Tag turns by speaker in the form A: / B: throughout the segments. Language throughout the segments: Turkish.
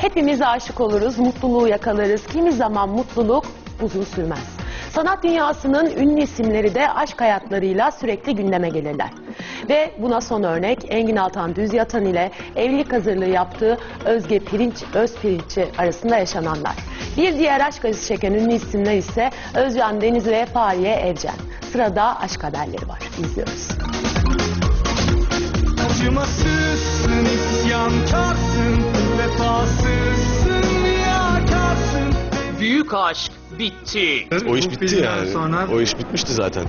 A: Hepimiz aşık oluruz, mutluluğu yakalarız. Kimi zaman mutluluk uzun sürmez. Sanat dünyasının ünlü isimleri de aşk hayatlarıyla sürekli gündeme gelirler. Ve buna son örnek Engin Altan Düz Yatan ile evlilik hazırlığı yaptığı Özge Pirinç, Özpirinççi arasında yaşananlar. Bir diğer aşk acısı çeken ünlü isimler ise Özcan Deniz ve Fahriye Evcen. Sırada aşk haberleri var. İzliyoruz.
B: Acımasızsın, isyankarsın,
C: Büyük aşk bitti.
D: O iş bitti yani.
B: sonra-
D: O iş bitmişti zaten.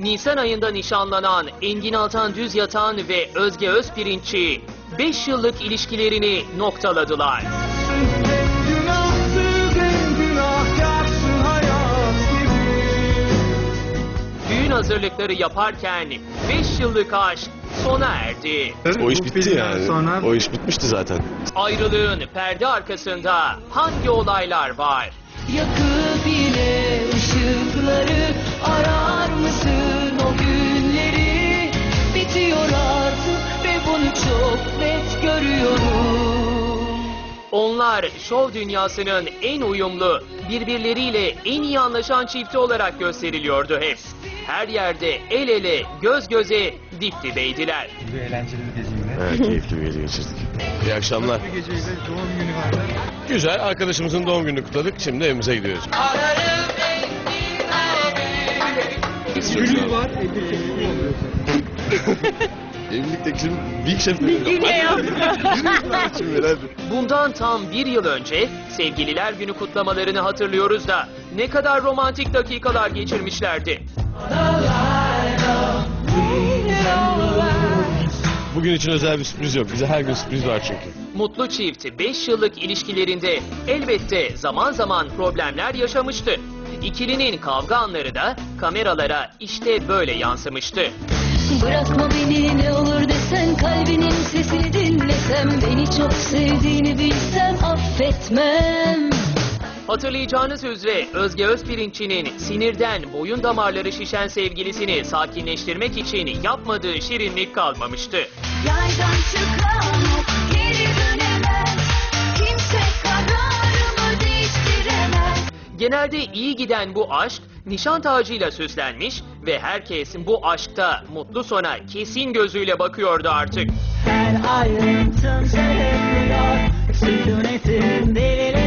C: Nisan ayında nişanlanan Engin Altan Düz Yatan ve Özge Özpirinççi 5 yıllık ilişkilerini noktaladılar. Düğün hazırlıkları yaparken 5 yıllık aşk sona erdi.
D: O iş bitti yani.
B: sonra-
D: O iş bitmişti zaten.
C: Ayrılığın perde arkasında hangi olaylar var?
E: Yakıp yine ışıkları arar mısın o günleri Bitiyor artık ve bunu çok net görüyorum
C: Onlar şov dünyasının en uyumlu, birbirleriyle en iyi anlaşan çifti olarak gösteriliyordu hep. Her yerde el ele, göz göze, dip dibeydiler.
F: Bir eğlenceli bir geceydi.
D: Evet, keyifli bir gece geçirdik. İyi akşamlar.
F: Bir geceydi, doğum günü vardı.
D: Güzel, arkadaşımızın doğum gününü kutladık. Şimdi evimize gidiyoruz.
F: Gülü var, evlilik teklifi oluyor.
D: Evlilik teklifi Big Chef mi? Yine ya. Yine
C: Bundan tam bir yıl önce sevgililer günü kutlamalarını hatırlıyoruz da ne kadar romantik dakikalar geçirmişlerdi.
D: Bugün için özel bir sürpriz yok. Bize her gün sürpriz var çünkü.
C: Mutlu çift 5 yıllık ilişkilerinde elbette zaman zaman problemler yaşamıştı. İkilinin kavga anları da kameralara işte böyle yansımıştı.
E: Bırakma beni ne olur desen kalbinin sesini dinlesem Beni çok sevdiğini bilsem affetmem
C: Hatırlayacağınız üzere Özge Özpirinççi'nin sinirden boyun damarları şişen sevgilisini sakinleştirmek için yapmadığı şirinlik kalmamıştı.
E: Yaydan çıkan geri dönemez Kimse kararımı değiştiremez
C: Genelde iyi giden bu aşk nişan tacıyla süslenmiş ve herkes bu aşkta mutlu sona kesin gözüyle bakıyordu artık.
G: Her ayrıntım söylüyor Sükunetin delilerinden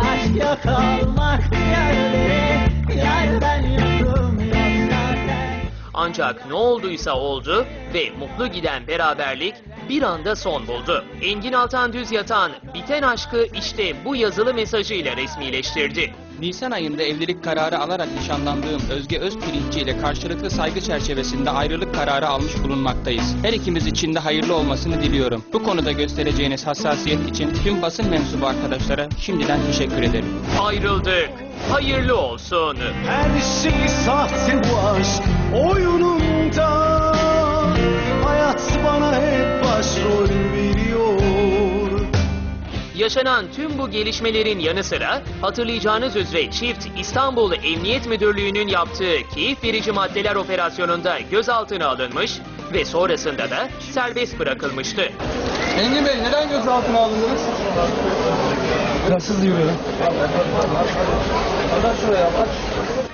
G: Aşk yok olmak yerlere Yar ben yokum yok zaten.
C: Ancak ne olduysa oldu ve mutlu giden beraberlik bir anda son buldu. Engin Altan Düz Yatan biten aşkı işte bu yazılı mesajıyla resmileştirdi.
H: Nisan ayında evlilik kararı alarak nişanlandığım Özge Özpirinççi ile karşılıklı saygı çerçevesinde ayrılık kararı almış bulunmaktayız. Her ikimiz için de hayırlı olmasını diliyorum. Bu konuda göstereceğiniz hassasiyet için tüm basın mensubu arkadaşlara şimdiden teşekkür ederim.
C: Ayrıldık. Hayırlı olsun.
B: Her şey sahte bu aşk oyununda
C: Yaşanan tüm bu gelişmelerin yanı sıra hatırlayacağınız üzere çift İstanbul Emniyet Müdürlüğü'nün yaptığı keyif verici maddeler operasyonunda gözaltına alınmış ve sonrasında da serbest bırakılmıştı.
F: Engin Bey neden gözaltına alındınız? Hırsız yürüyor.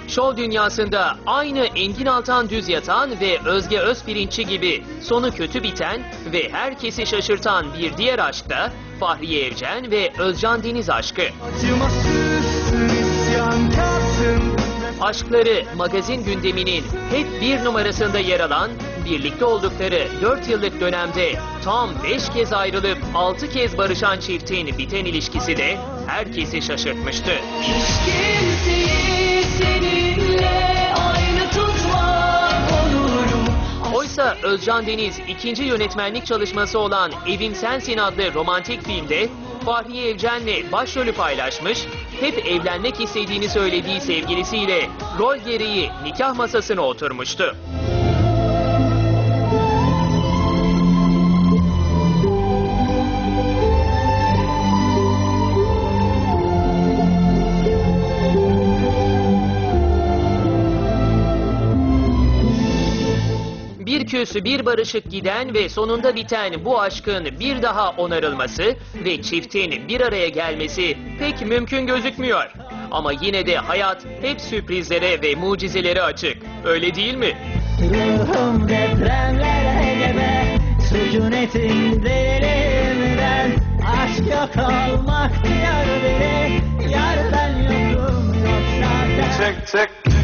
C: Şov dünyasında aynı Engin Altan Düz Yatan ve Özge Özpirinççi gibi sonu kötü biten ve herkesi şaşırtan bir diğer aşk da Fahriye Evcen ve Özcan Deniz aşkı. Aşkları magazin gündeminin hep bir numarasında yer alan, birlikte oldukları 4 yıllık dönemde tam 5 kez ayrılıp 6 kez barışan çiftin biten ilişkisi de herkesi şaşırtmıştı.
E: Hiç kimseyi seninle aynı tutmak olurum
C: Oysa Özcan Deniz ikinci yönetmenlik çalışması olan Evim Sensin adlı romantik filmde Fahriye Evcen'le başrolü paylaşmış, hep evlenmek istediğini söylediği sevgilisiyle rol gereği nikah masasına oturmuştu. Bir bir barışık giden ve sonunda biten bu aşkın bir daha onarılması ve çiftin bir araya gelmesi pek mümkün gözükmüyor. Ama yine de hayat hep sürprizlere ve mucizelere açık. Öyle değil mi?
G: Ruhum depremlere gebe Sükunetin derinliğinden Aşk yok olmak diyar beni Yar ben yokum yok zaten
B: Çek çek